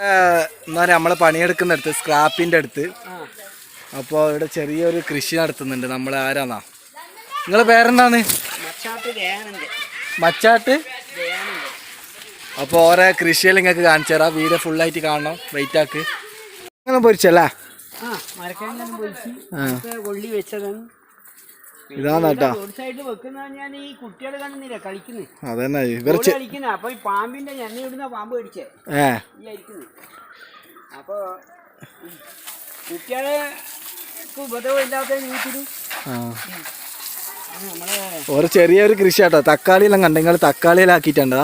എന്നാ നമ്മളെ പണിയെടുക്കുന്നിടത്ത് സ്ക്രാപ്പിന്റെ അടുത്ത്. അപ്പോൾ ഇവിടെ ചെറിയൊരു കൃഷി നടത്തുന്നുണ്ട് നമ്മൾ ആരാന്നാ. നിങ്ങൾ പേരെന്താണ്? മച്ചാട്ട് അപ്പൊ അപ്പോൾ ഓരോ കൃഷിയിൽ നിങ്ങൾക്ക് കാണിച്ചു തരാം. വീട് ഫുള്ളായിട്ട് കാണണം. വെയിറ്റ് ആക്ക്. അങ്ങനെ പൊരിച്ചല്ലേ? ആ വെച്ചതാണ്. ഇതാണ് കേട്ടോ അതന്നെ ഇവർ പാമ്പിന്റെ എണ്ണ ഇടുന്ന പാമ്പ് കടിച്ചേ. ഏ. അപ്പൊ കുട്ടികളെ ഒരു ചെറിയൊരു കൃഷി കേട്ടോ തക്കാളിയെല്ലാം കണ്ട നിങ്ങൾ തക്കാളിയിലാക്കിയിട്ടുണ്ടോ.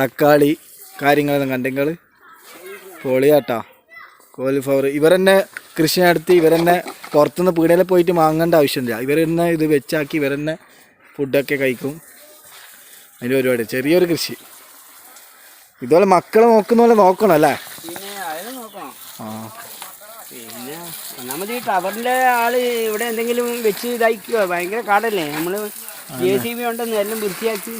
തക്കാളി കാര്യങ്ങളെല്ലാം കണ്ടെങ്കിൽ പൊളിയാട്ടോ. കോളിഫ്ലവർ. ഇവർ തന്നെ കൃഷി നടത്തി ഇവർ തന്നെ പുറത്തുനിന്ന് പീടികയിൽ പോയിട്ട് വാങ്ങേണ്ട ആവശ്യമില്ല. ഇവർ തന്നെ ഇത് വെച്ചാക്കി ഇവർ തന്നെ ഫുഡൊക്കെ കഴിക്കും. അതിന്റെ പരിപാടി. ചെറിയൊരു കൃഷി. ഇതുപോലെ മക്കളെ നോക്കുന്ന പോലെ നോക്കണം അല്ലേ? ആ. പിന്നെ ഒന്നാമത് ഈ ടവറിന്റെ ആൾ ഇവിടെ എന്തെങ്കിലും വെച്ച് ഇതായിക്കോ? ഭയങ്കര കാടല്ലേ? നമ്മൾ ജെ സി ബി ഉണ്ടെന്ന് എല്ലാം വൃത്തിയാക്കി.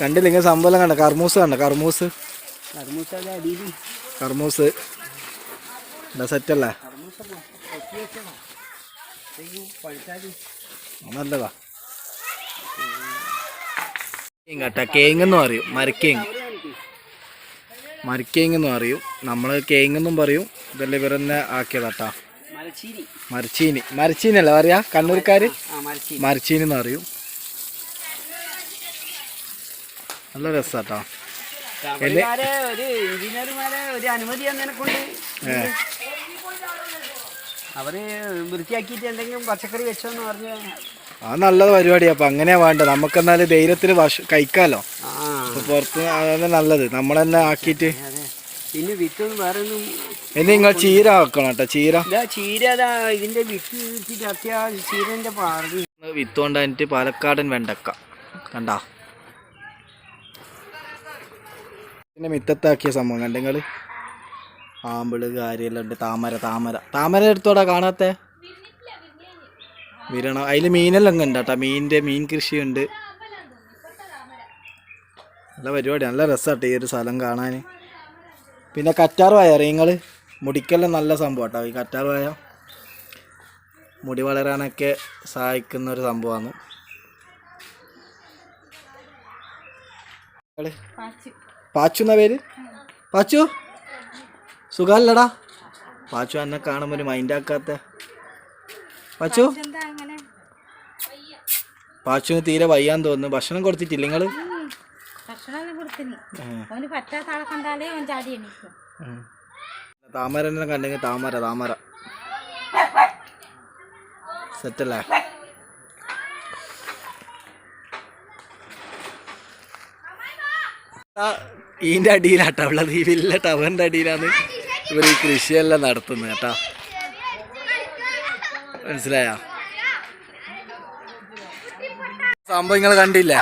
കണ്ടില്ല ഇങ്ങനെ സംഭവം കണ്ട? കർമൂസ് കണ്ട? കർമൂസ്. കർമൂസ് കർമൂസ്. എന്താ സെറ്റല്ലേ നല്ലതാ. കേട്ടാ കേങ്ങെന്നും അറിയും. മരക്കേങ് മരക്കേങ്ങെന്നും അറിയും. നമ്മൾ കേങ്ങെന്നും പറയും. ഇതെല്ലാം ഇവർ തന്നെ ആക്കിയതാട്ടാ. മരച്ചീനി. മരച്ചീനി അല്ലേ? പറയാ കണ്ണൂർക്കാർ മരച്ചീനി. എന്ന് അറിയും നല്ല രസാട്ടോ. ഒരു എഞ്ചിനീയർമാരെ ഒരു അനുമതി എന്നതിനെ കൊണ്ട് അവർ വൃത്തിയാക്കിയിട്ട് എന്തെങ്കിലും പച്ചക്കറി വെച്ചോന്ന് പറഞ്ഞു ആ നല്ല പരിപാടിയാ. അപ്പൊ അങ്ങനെയാ വേണ്ടത്. നമുക്കെന്നാൽ ധൈര്യത്തിൽ ഭക്ഷ കഴിക്കാലോ. പുറത്ത് അതന്നെ നല്ലത്. നമ്മൾ തന്നെ ആക്കിയിട്ട് പിന്നെ വിത്ത് വേറെ ഒന്നും ഇനി നിങ്ങൾ ചീര ആക്കണം കേട്ടോ. ചീര. ചീര ഇതിന്റെ വിത്ത് ഇട്ടിട്ട് അത്യാവശ്യം ചീരന്റെ പാറി വിത്ത് കൊണ്ടായിട്ട് പാലക്കാടൻ വെണ്ടക്ക. കണ്ടാ? പിന്നെ മിത്തത്താക്കിയ സംഭവം കണ്ട നിങ്ങൾ ആമ്പിൾ കാര്യമെല്ലാം ഉണ്ട്. താമര താമര. താമര എടുത്തോടാ കാണാത്തെ? വിരണം അതിൽ മീനെല്ലാം ഉണ്ട് കേട്ടോ. മീനിന്റെ മീൻ കൃഷിയുണ്ട്. നല്ല പരിപാടി നല്ല രസമാട്ടോ ഈ ഒരു സ്ഥലം കാണാൻ പിന്നെ കറ്റാർ വായ അറിയങ്ങൾ മുടിക്കെല്ലാം നല്ല സംഭവം കേട്ടോ ഈ കറ്റാർ വായ മുടി വളരാനൊക്കെ സഹായിക്കുന്ന ഒരു സംഭവമാണ് പാച്ചു. എന്നാ പേര്? പാച്ചു? സുഖല്ലടാ. പാച്ചു എന്നെ കാണുമ്പോൾ ഒരു മൈൻഡ് ആക്കാത്ത. പാച്ചു? പാച്ചുവിന് തീരെ വയ്യാൻ തോന്നുന്നു. ഭക്ഷണം കൊടുത്തിട്ടില്ല നിങ്ങൾ? താമര എന്നെ കണ്ടെങ്കിൽ താമര താമര. സെറ്റല്ലേ? ഈന്റെ അടിയിലാട്ടോ ഉള്ളത്. ഈ വലിയ ടവറിന്റെ അടിയിലാണ് ഇവർ ഈ കൃഷിയെല്ലാം നടത്തുന്നത് കേട്ടോ. മനസ്സിലായ? സംഭവം നിങ്ങൾ കണ്ടില്ലേ?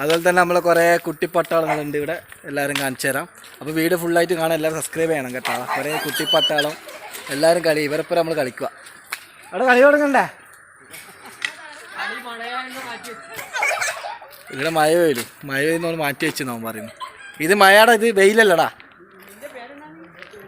അതുപോലെ തന്നെ നമ്മൾ കുറേ കുട്ടിപ്പട്ടാളങ്ങളുണ്ട് ഇവിടെ. എല്ലാവരും കാണിച്ചു തരാം. അപ്പോൾ വീഡിയോ ഫുള്ളായിട്ട് കാണാൻ എല്ലാവരും സബ്സ്ക്രൈബ് ചെയ്യണം കേട്ടോ. കുറേ കുട്ടിപ്പട്ടാളം എല്ലാവരും കളി ഇവരെപ്പോൾ നമ്മൾ കളിക്കുക അവിടെ കളി തുടങ്ങണ്ടേ? ഇവിടെ മഴ പെയ്യും മഴ പെയ്യുന്നവർ മാറ്റി വെച്ച് നമ്മൾ പറയുന്നു. ഇത് മഴയുടെ ഇത് വെയിലല്ലടാ.